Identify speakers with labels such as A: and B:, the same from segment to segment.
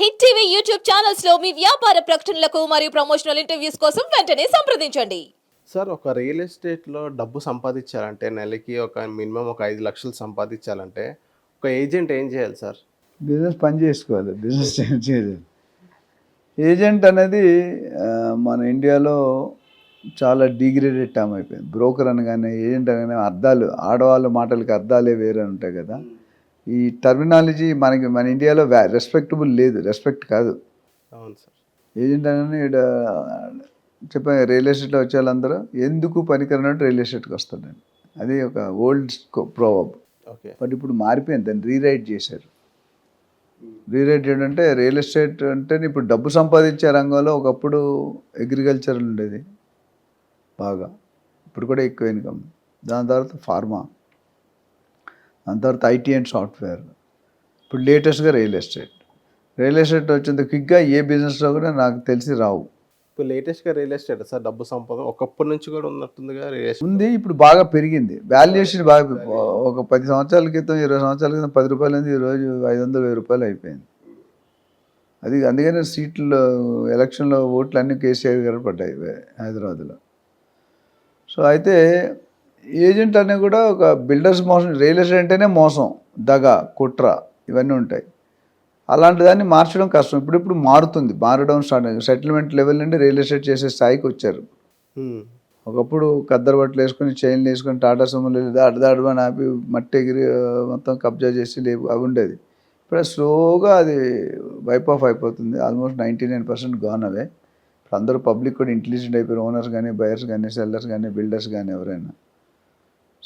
A: Hit TV YouTube ఛానల్స్లో మీ వ్యాపార ప్రకటనలకు మరియు ప్రమోషనల్ ఇంటర్వ్యూస్ కోసం వెంటనే సంప్రదించండి.
B: సార్ ఒక రియల్ ఎస్టేట్లో డబ్బు సంపాదించాలంటే నెలకి ఒక మినిమం ఒక ఐదు లక్షలు సంపాదించాలంటే ఒక ఏజెంట్ ఏం చేయాలి సార్?
C: బిజినెస్ పని చేసుకోవాలి బిజినెస్ చేయాలి ఏజెంట్ అనేది ఆ, మన ఇండియాలో చాలా డిగ్రేడెడ్ టర్మ్ అయిపోయింది. బ్రోకర్ అనగానే ఏజెంట్ అనగానే అర్థాలు ఆడవాళ్ళ మాటలకి అర్థాలే వేరే ఉంటాయి కదా. ఈ టర్మినాలజీ మనకి మన ఇండియాలో రెస్పెక్టబుల్ లేదు. రెస్పెక్ట్ కాదు.
B: అవును సార్.
C: ఏజెంట్ అనగానే ఈడ చెప్పాను రియల్ ఎస్టేట్లో వచ్చే వాళ్ళందరూ ఎందుకు పనికిరనట్టు రియల్ ఎస్టేట్కి వస్తారండి అది ఒక ఓల్డ్ ప్రోవబ్
B: ఓకే.
C: బట్ ఇప్పుడు మారిపోయింది. దాన్ని రీరైట్ చేశారు. రీరైట్ చేయడం అంటే రియల్ ఎస్టేట్ అంటే ఇప్పుడు డబ్బు సంపాదించే రంగంలో ఒకప్పుడు అగ్రికల్చర్ ఉండేది. బాగా. ఇప్పుడు కూడా ఎక్కువ ఇన్కమ్ దాని తర్వాత ఫార్మా దాని తర్వాత ఐటీ అండ్ సాఫ్ట్వేర్. ఇప్పుడు లేటెస్ట్గా రియల్ ఎస్టేట్. రియల్ ఎస్టేట్ వచ్చింది క్విక్గా ఏ బిజినెస్లో కూడా నాకు తెలిసి రావు.
B: ఇప్పుడు లేటెస్ట్గా రియల్ ఎస్టేట్ సార్ డబ్బు సంపద ఒకప్పటి నుంచి కూడా ఉన్నట్టుందిగా రియల్ ఎస్టేట్.
C: ఉంది ఇప్పుడు బాగా పెరిగింది. వాల్యుయేషన్ బాగా ఒక పది సంవత్సరాల క్రితం ఇరవై సంవత్సరాల క్రితం పది రూపాయలు ఉంది ఈరోజు ఐదు వందల వెయ్యి రూపాయలు అయిపోయింది. అది అందుకనే సీట్లు ఎలక్షన్లో ఓట్లు అన్నీ కేసీఆర్ గారు పడ్డాయి హైదరాబాద్లో. సో అయితే ఏజెంట్ అనే కూడా ఒక బిల్డర్స్ మోసం రియల్ ఎస్టేట్ అంటేనే మోసం. దగ కుట్ర ఇవన్నీ ఉంటాయి. అలాంటి దాన్ని మార్చడం కష్టం. ఇప్పుడు ఇప్పుడు మారుతుంది. మారడం స్టార్ట్ సెటిల్మెంట్ లెవెల్ నుండి రియల్ ఎస్టేట్ చేసే స్థాయికి వచ్చారు. ఒకప్పుడు కద్దరు బట్టలు వేసుకొని చైన్లు వేసుకొని టాటా సుమలు అడదాడమని ఆపి మట్టి ఎగిరి మొత్తం కబ్జా చేసి లేవు. అవి ఉండేది. ఇప్పుడు స్లోగా అది వైప్ ఆఫ్ అయిపోతుంది. Almost ninety nine percent gone అవే ఇప్పుడు అందరూ పబ్లిక్ కూడా ఇంటెలిజెంట్ అయిపోయారు. ఓనర్స్ కానీ బయర్స్ కానీ సెల్లర్స్ కానీ బిల్డర్స్ కానీ ఎవరైనా.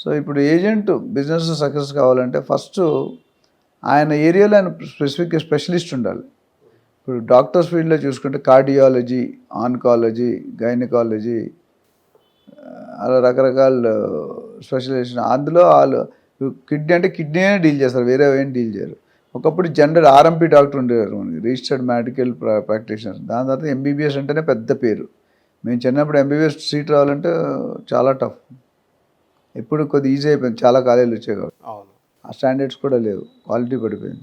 C: సో ఇప్పుడు ఏజెంట్ బిజినెస్ సక్సెస్ కావాలంటే ఫస్ట్ ఆయన ఏరియాలో ఆయన స్పెసిఫిక్ స్పెషలిస్ట్ ఉండాలి. ఇప్పుడు డాక్టర్స్ ఫీల్డ్లో చూసుకుంటే కార్డియాలజీ ఆన్కాలజీ గైనకాలజీ అలా రకరకాల స్పెషలైజేషన్. అందులో వాళ్ళు కిడ్నీ అంటే కిడ్నీనే డీల్ చేస్తారు వేరే ఏం డీల్ చేయరు. ఒకప్పుడు జనరల్ ఆర్ఎంపీ డాక్టర్ ఉండేవారు మనకి రిజిస్టర్డ్ మెడికల్ ప్రాక్టీషనర్. దాని తర్వాత ఎంబీబీఎస్ అంటేనే పెద్ద పేరు. మేము చిన్నప్పుడు ఎంబీబీఎస్ సీట్ రావాలంటే చాలా టఫ్. ఇప్పుడు కొద్ది ఈజీ అయిపోయింది. చాలా కాలేజీలు వచ్చాయి కాబట్టి.
B: అవును.
C: ఆ స్టాండర్డ్స్ కూడా లేవు. క్వాలిటీ పడిపోయింది.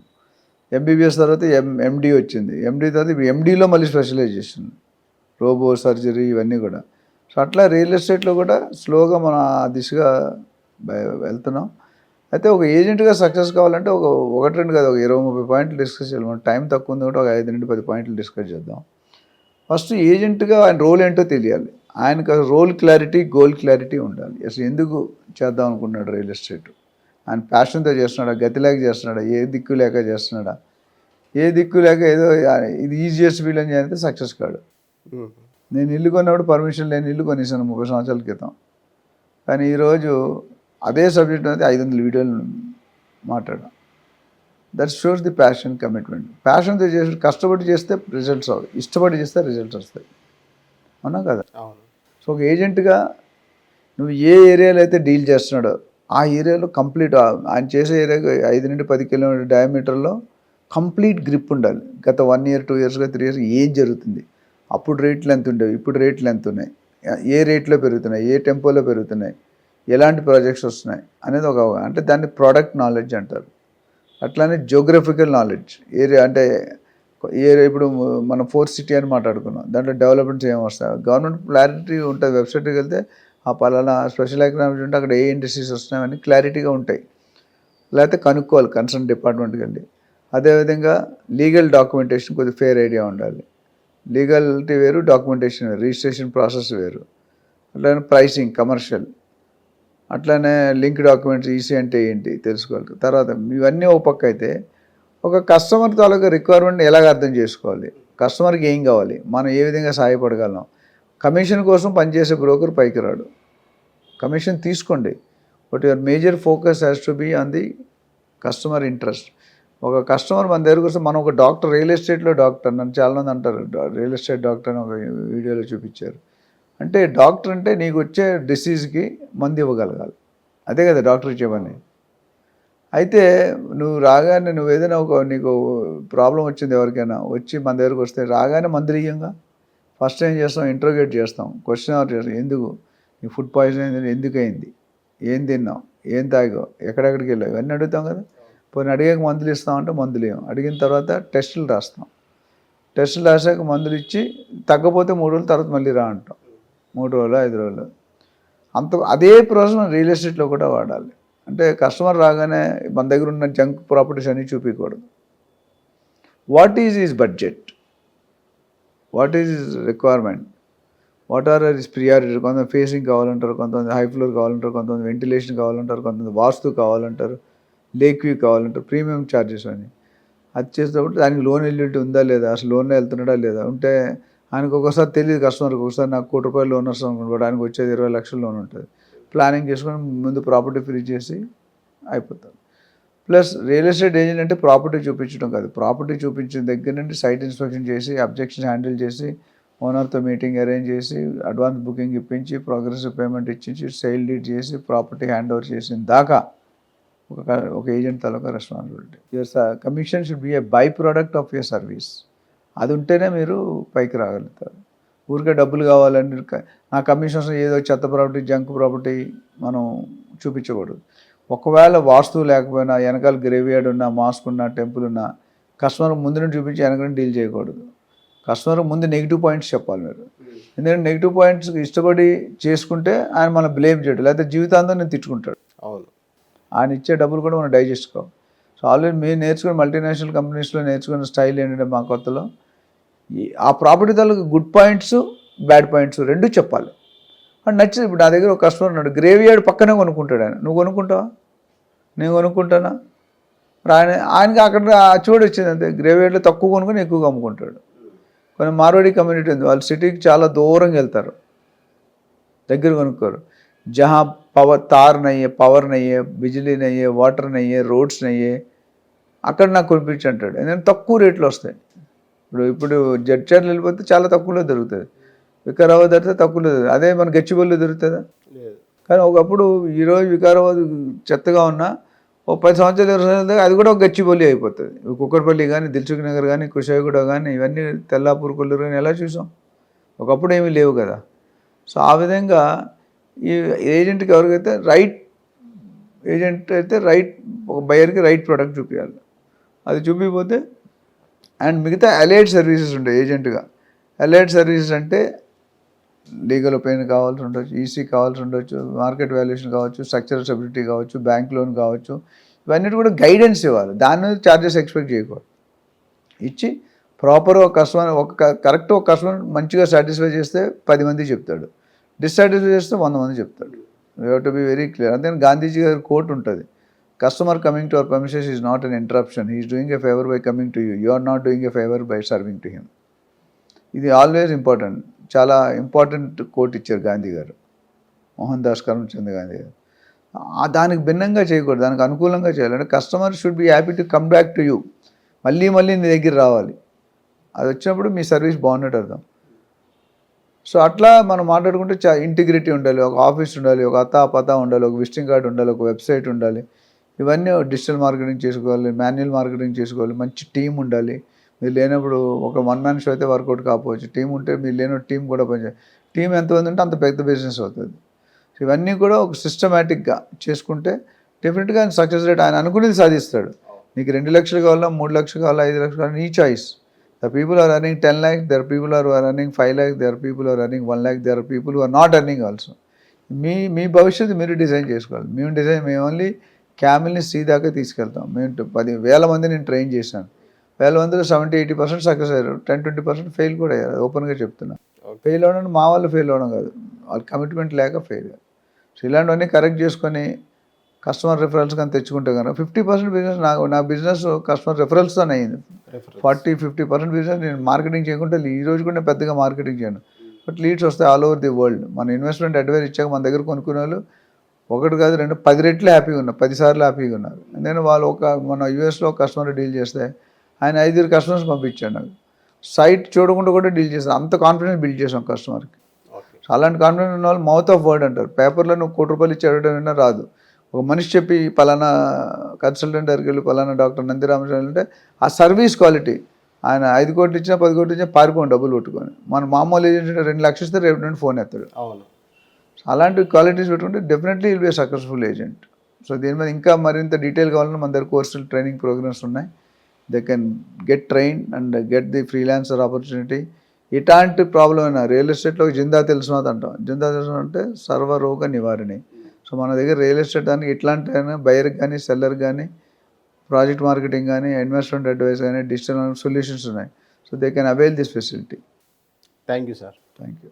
C: ఎంబీబీఎస్ తర్వాత ఎం ఎండి వచ్చింది. ఎండి తర్వాత ఇప్పుడు ఎండీలో మళ్ళీ స్పెషలైజేషన్ రోబో సర్జరీ ఇవన్నీ కూడా. సో అట్లా రియల్ ఎస్టేట్లో కూడా స్లోగా మన ఆ దిశగా వెళ్తున్నాం. అయితే ఒక ఏజెంట్గా సక్సెస్ కావాలంటే ఒక ఒకటి రెండు కాదు ఒక ఇరవై ముప్పై పాయింట్లు డిస్కస్ చేయాలి. మన టైం తక్కువ ఉంది కాబట్టి ఒక ఐదు నుండి పది పాయింట్లు డిస్కస్ చేద్దాం. ఫస్ట్ ఏజెంట్గా ఆయన రోల్ ఏంటో తెలియాలి. ఆయనకు రోల్ క్లారిటీ గోల్ క్లారిటీ ఉండాలి. అసలు ఎందుకు చేద్దాం అనుకున్నాడు రియల్ ఎస్టేట్ ఆయన ప్యాషన్తో చేస్తున్నాడా? గతి లేక చేస్తున్నాడా? ఏ దిక్కు లేక చేస్తున్నాడా? ఏ దిక్కు లేక ఏదో ఇది ఈజియెస్ట్ వీల్ అని చేస్తే సక్సెస్ కాడు. నేను ఇల్లు కొన్నప్పుడు పర్మిషన్ లేని ఇల్లు కొనేసాను ముప్పై సంవత్సరాల క్రితం. కానీ ఈరోజు అదే సబ్జెక్ట్ అనేది ఐదు వందల వీడియోలు మాట్లాడాం that shows the passion commitment ప్యాషన్తో చేసి కష్టపడి చేస్తే రిజల్ట్స్ అవ్వవు ఇష్టపడి చేస్తే రిజల్ట్స్ వస్తాయి. అవునా కదా?
B: అవును.
C: సో ఒక ఏజెంట్గా నువ్వు ఏ ఏరియాలో అయితే డీల్ చేస్తున్నాడో ఆ ఏరియాలో కంప్లీట్ ఆయన చేసే ఏరియా ఐదు నుండి పది కిలోమీటర్ డయామీటర్లో కంప్లీట్ గ్రిప్ ఉండాలి. గత వన్ ఇయర్ టూ ఇయర్స్గా త్రీ ఇయర్స్ ఏం జరుగుతుంది? అప్పుడు రేట్లు ఎంత ఉండేవి? ఇప్పుడు రేట్లు ఎంత ఉన్నాయి? ఏ రేట్లో పెరుగుతున్నాయి? ఏ టెంపోలో పెరుగుతున్నాయి? ఎలాంటి ప్రాజెక్ట్స్ వస్తున్నాయి? అనేది ఒక అంటే దాన్ని ప్రోడక్ట్ నాలెడ్జ్ అంటారు. అట్లానే జియోగ్రఫికల్ నాలెడ్జ్ ఏరియా అంటే ఇప్పుడు మనం ఫోర్ సిటీ అని మాట్లాడుకున్నాం. దాంట్లో డెవలప్మెంట్స్ ఏం వస్తాయి గవర్నమెంట్ క్లారిటీ ఉంటుంది. వెబ్సైట్కి వెళ్తే ఆ పలానా స్పెషల్ ఎకనామిక్స్ ఉంటే అక్కడ ఏ ఇండస్ట్రీస్ వస్తున్నాయని క్లారిటీగా ఉంటాయి. లేకపోతే కనుక్కోవాలి కన్సర్న్ డిపార్ట్మెంట్కి వెళ్ళి. అదేవిధంగా లీగల్ డాక్యుమెంటేషన్ కొద్దిగా ఫేర్ ఐడియా ఉండాలి. లీగల్టీ వేరు డాక్యుమెంటేషన్ వేరు. రిజిస్ట్రేషన్ ప్రాసెస్ వేరు. అట్లానే ప్రైసింగ్ కమర్షియల్. అట్లానే లింక్ డాక్యుమెంట్స్ ఈసీ అంటే ఏంటి తెలుసుకోవాలి. తర్వాత ఇవన్నీ ఒక పక్క అయితే ఒక కస్టమర్ తాలూకా రిక్వైర్మెంట్ ఎలాగ అర్థం చేసుకోవాలి? కస్టమర్కి ఏం కావాలి? మనం ఏ విధంగా సహాయపడగలం? కమిషన్ కోసం పనిచేసే బ్రోకర్ పైకి రాడు. కమిషన్ తీసుకోండి. But your major focus has to be on the customer interest ఒక కస్టమర్ మన దగ్గరకు వస్తే మనం ఒక డాక్టర్ రియల్ ఎస్టేట్లో డాక్టర్ నన్ను చాలామంది అంటారు. రియల్ ఎస్టేట్ డాక్టర్ అని ఒక వీడియోలో చూపించారు. అంటే డాక్టర్ అంటే నీకు వచ్చే డిసీజ్కి మందు ఇవ్వగలగాలి. అదే కదా డాక్టర్ చెప్పని అయితే నువ్వు రాగానే నువ్వు ఏదైనా ఒక నీకు ప్రాబ్లం వచ్చింది ఎవరికైనా వచ్చి మన దగ్గరకు వస్తే రాగానే మందులు ఫస్ట్ ఏం చేస్తాం? ఇంట్రోగేట్ చేస్తాం. క్వశ్చన్ అవర్ చేస్తాం. ఎందుకు? నీ ఫుడ్ పాయిజన్ అయింది ఎందుకు అయింది? ఏం తిన్నావు? ఏం తాగావు? ఎక్కడెక్కడికి వెళ్ళావు? ఇవన్నీ అడుగుతాం కదా. పోనీ అడిగాక మందులు ఇస్తామంటే మందులు ఇవ్వం అడిగిన తర్వాత టెస్టులు రాస్తాం. టెస్టులు రాసాక మందులు ఇచ్చి తగ్గపోతే మూడు రోజుల తర్వాత మళ్ళీ రా అంటాం. మూడు రోజులు ఐదు రోజులు. అంత అదే ప్రాసెస్ మనం రియల్ ఎస్టేట్లో కూడా వాడాలి. అంటే కస్టమర్ రాగానే మన దగ్గర ఉన్న జంక్ ప్రాపర్టీస్ అన్నీ చూపించకూడదు what is is budget what is is requirement what are is priority కొంతమంది ఫేసింగ్ కావాలంటారు కొంతమంది హై ఫ్లోర్ కావాలంటారు కొంతమంది వెంటిలేషన్ కావాలంటారు కొంతమంది వాస్తు కావాలంటారు లేక్ వ్యూ కావాలంటారు ప్రీమియం ఛార్జెస్ అని. అది చేసేటప్పుడు దానికి లోన్ ఎలిజిబిలిటీ ఉందా లేదా? అసలు లోన్ వెళ్తున్నాడా లేదా? ఉంటే ఆయనకు ఒకసారి తెలియదు కస్టమర్కి ఒకసారి నాకు కోటి రూపాయలు లోన్ వస్తాం అనుకుంటాడు ఆయనకు వచ్చేది ఇరవై లక్షల లోన్ ఉంటుంది. ప్లానింగ్ చేసుకొని ముందు ప్రాపర్టీ ఫ్రీ చేసి అయిపోతాం. ప్లస్ రియల్ ఎస్టేట్ ఏజెంట్ అంటే ప్రాపర్టీ చూపించడం కాదు. ప్రాపర్టీ చూపించిన దగ్గర నుండి సైట్ ఇన్స్పెక్షన్ చేసి అబ్జెక్షన్ హ్యాండిల్ చేసి ఓనర్తో మీటింగ్ అరేంజ్ చేసి అడ్వాన్స్ బుకింగ్ ఇప్పించి ప్రోగ్రెసివ్ పేమెంట్ ఇచ్చించి సేల్ డీడ్ చేసి ప్రాపర్టీ హ్యాండ్ ఓవర్ చేసిన దాకా ఒక ఒక agent taluka responsibility. Your commission should be a byproduct of your service అది ఉంటేనే మీరు పైకి రాగలుగుతారు. ఊరికే డబ్బులు కావాలని నా కమిషన్స్ ఏదో చెత్త ప్రాపర్టీ జంక్ ప్రాపర్టీ మనం చూపించకూడదు. ఒకవేళ వాస్తు లేకపోయినా వెనకాల గ్రేవియార్డ్ ఉన్న మాస్క్ ఉన్న టెంపుల్ ఉన్న కస్టమర్ ముందు చూపించి వెనక నుండి డీల్ చేయకూడదు. కస్టమర్ ముందు నెగిటివ్ పాయింట్స్ చెప్పాలి మీరు. ఎందుకంటే నెగిటివ్ పాయింట్స్ ఇష్టపడి చేసుకుంటే ఆయన మనం బ్లేమ్ చేయడు. లేకపోతే జీవితాంతం నేను తిట్టుకుంటాడు.
B: అవును.
C: ఆయన ఇచ్చే డబ్బులు కూడా మనం డైజెస్ట్ కావు. సో ఆల్రెడీ మీరు నేర్చుకున్న మల్టీనేషనల్ కంపెనీస్లో నేర్చుకున్న స్టైల్ ఏంటంటే మా కొత్తలో ఆ ప్రాపర్టీ తాలూకు గుడ్ పాయింట్స్ బ్యాడ్ పాయింట్స్ రెండు చెప్పాలి. అని నచ్చింది ఇప్పుడు నా దగ్గర ఒక కస్టమర్ ఉన్నాడు గ్రేవ్ యార్డ్ పక్కనే కొనుక్కుంటాడు ఆయన. నువ్వు కొనుక్కుంటావా? నేను కొనుక్కుంటానా? మరి ఆయన ఆయనకి అక్కడ ఆ చూడు వచ్చింది అంతే. గ్రేవ్ యార్డ్లో తక్కువ కొనుక్కొని ఎక్కువగా అమ్ముకుంటాడు. కొన్ని మార్వాడి కమ్యూనిటీ ఉంది. వాళ్ళు సిటీకి చాలా దూరంగా వెళ్తారు. దగ్గర కొనుక్కోరు. జహా పవర్ తార్ నయ్యే పవర్ నయ్యే బిజిలీ నయ్యే వాటర్ నయ్యే రోడ్స్ నయ్యే అక్కడ నాకు కొనిపించి అంటాడు. ఎందుకంటే తక్కువ రేట్లు వస్తాయి. ఇప్పుడు ఇప్పుడు జడ్చర్లు వెళ్ళిపోతే చాలా తక్కువలో దొరుకుతుంది. వికారాబాద్ దొరికితే తక్కువలో దొరుకుతుంది. అదే మన గచ్చిబౌలిలో దొరుకుతుందా?
B: లేదు.
C: కానీ ఒకప్పుడు ఈరోజు వికారాబాద్ చెత్తగా ఉన్నా ఓ పది సంవత్సరాలు అది కూడా ఒక గచ్చిబౌలి అయిపోతుంది. కుక్కర్పల్లి కానీ దిల్సుఖ్ నగర్ కానీ కుషాయిగూడ కానీ ఇవన్నీ తెల్లాపూర్ కొల్లూరు కానీ ఎలా చూసాం? ఒకప్పుడు ఏమీ లేవు కదా. సో ఆ విధంగా ఈ ఏజెంట్కి ఎవరికైతే రైట్ ఏజెంట్ అయితే రైట్ ఒక బయర్కి రైట్ ప్రోడక్ట్ చూపించాలి అది చూపించకపోతే అండ్ మిగతా అలైడ్ సర్వీసెస్ ఉంటాయి ఏజెంట్గా. అలైడ్ సర్వీసెస్ అంటే లీగల్ ఒపీనియన్ కావాల్సి ఉండొచ్చు ఈసీ కావాల్సి ఉండొచ్చు మార్కెట్ వాల్యుయేషన్ కావచ్చు స్ట్రక్చరల్ స్టెబిలిటీ కావచ్చు బ్యాంక్ లోన్ కావచ్చు ఇవన్నీ కూడా గైడెన్స్ ఇవ్వాలి. దాని మీద ఛార్జెస్ ఎక్స్పెక్ట్ చేయకూడదు. ఇచ్చి ప్రాపర్ ఒక కస్టమర్ ఒక కరెక్ట్ ఒక కస్టమర్ మంచిగా సాటిస్ఫై చేస్తే పది మంది చెప్తాడు. డిస్సాటిస్ఫై చేస్తే వంద మంది చెప్తాడు. You have to be very clear. అంతే గాంధీజీ గారి కోట్ ఉంటుంది. Customer coming to our premises is not an interruption is doing a favour by coming to you you are not doing a favour by serving to him ఇది always important చాలా important quote ఇచ్చారు గాంధీ గారు. మోహన్ దాస్ కరమ్చంద్ గాంధీ గారు. దానికి భిన్నంగా చేయకూడదు. దానికి అనుకూలంగా చేయాలి. అంటే customer should be happy to come back to you మళ్ళీ మళ్ళీ నీ దగ్గర రావాలి. అది వచ్చినప్పుడు మీ సర్వీస్ బాగున్నట్టు అర్థం. సో అట్లా మనం మాట్లాడుకుంటే చా ఇంటిగ్రిటీ ఉండాలి. ఒక ఆఫీస్ ఉండాలి. ఒక అత్తా పతా ఉండాలి. ఒక విజిటింగ్ కార్డు ఉండాలి. ఒక వెబ్సైట్ ఉండాలి. ఇవన్నీ డిజిటల్ మార్కెటింగ్ చేసుకోవాలి మాన్యువల్ మార్కెటింగ్ చేసుకోవాలి మంచి టీం ఉండాలి. మీరు లేనప్పుడు ఒక వన్ మ్యాన్ షో అయితే వర్కౌట్ కాకపోవచ్చు. టీం ఉంటే మీరు లేని టీం కూడా పనిచేయాలి టీం ఎంతమంది ఉంటే అంత పెద్ద బిజినెస్ అవుతుంది. ఇవన్నీ కూడా ఒక సిస్టమేటిక్గా చేసుకుంటే డెఫినెట్గా ఆయన సక్సెస్ రేట్ ఆయన అనుకునేది సాధిస్తాడు. మీకు రెండు లక్షలు కావాలా మూడు లక్షలు కావాలా ఐదు లక్షలు కావాలా నీ choice the people are earning ten lakh there people are earning five lakh there people are earning one lakh there people are not earning also మీ మీ భవిష్యత్తు మీరు డిజైన్ చేసుకోవాలి. మేము డిజైన్ మేము ఓన్లీ క్యామిల్ని సీ దాకా తీసుకెళ్తాం. మేము పది వేల మంది నేను ట్రైన్ చేశాను. వేల మందిలో సెవెంటీ ఎయిటీ పర్సెంట్ సక్సెస్ అయ్యారు. టెన్ ట్వంటీ పర్సెంట్ ఫెయిల్ కూడా అయ్యారు. ఓపెన్గా చెప్తున్నా. ఫెయిల్ అవ్వడం మా వాళ్ళు ఫెయిల్ అవ్వడం కాదు. వాళ్ళ కమిట్మెంట్ లేక ఫెయిల్ సో ఇలాంటివన్నీ కరెక్ట్ చేసుకొని కస్టమర్ రిఫరల్స్ కానీ తెచ్చుకుంటే కనుక ఫిఫ్టీ పర్సెంట్ బిజినెస్ నాకు నా బిజినెస్ కస్టమర్ రిఫరల్స్తోనే అయింది.
B: Reference
C: forty fifty percent business నేను మార్కెటింగ్ చేయకుంటే ఈ రోజు కూడా నేను పెద్దగా మార్కెటింగ్ చేయను. బట్ లీడ్స్ వస్తాయి ఆల్ ఓవర్ ది వరల్డ్ మన ఇన్వెస్ట్మెంట్ అడ్వైస్ ఇచ్చాక మన దగ్గర కొనుక్కునే వాళ్ళు ఒకటి కాదు రెండు పది రెట్లు హ్యాపీగా ఉన్నారు పది సార్లు హ్యాపీగా ఉన్నారు. నేను వాళ్ళు ఒక మన యూఎస్లో కస్టమర్ డీల్ చేస్తే ఆయన ఐదుగురు కస్టమర్స్ పంపించాడు నాకు. సైట్ చూడకుండా కూడా డీల్ చేస్తాను అంత కాన్ఫిడెన్స్ బిల్డ్ చేసాం కస్టమర్కి అలాంటి కాన్ఫిడెన్స్ ఉన్న వాళ్ళు మౌత్ ఆఫ్ వర్డ్ అంటారు. పేపర్లో నువ్వు కోటి రూపాయలు ఇచ్చి అడగడం రాదు. ఒక మనిషి చెప్పి పలానా కన్సల్టెంట్ దగ్గరికి వెళ్ళి పలానా డాక్టర్ నందిరామస్వామి అంటే ఆ సర్వీస్ క్వాలిటీ ఆయన ఐదు కోట్లు ఇచ్చినా పది కోట్లు ఇచ్చినా పారిపోండి డబ్బులు కొట్టుకొని. మన మామూలు ఏజెంట్ రెండు లక్షలు ఇస్తే రేపు నుండి ఫోన్ ఎత్తాడు.
B: అవును.
C: అలాంటి క్వాలిటీస్ పెట్టుకుంటే definitely will be successful agent so దీని మీద ఇంకా మరింత డీటెయిల్ కావాలన్నా మన దగ్గర కోర్సులు ట్రైనింగ్ ప్రోగ్రామ్స్ ఉన్నాయి. They can get train and get the freelancer opportunity ఇట్లాంటి ప్రాబ్లం అయినా రియల్ ఎస్టేట్లో జిందా తెలుసు అంటాం. జిందా తెలుసు అంటే సర్వరోగ నివారణి. సో మన దగ్గర రియల్ ఎస్టేట్ అని ఇట్లాంటి బయర్కి కానీ సెల్లర్ కానీ ప్రాజెక్ట్ మార్కెటింగ్ కానీ ఇన్వెస్ట్మెంట్ అడ్వైస్ కానీ డిజిటల్ సొల్యూషన్స్ ఉన్నాయి. So they can avail this facility
B: thank you sir
C: thank you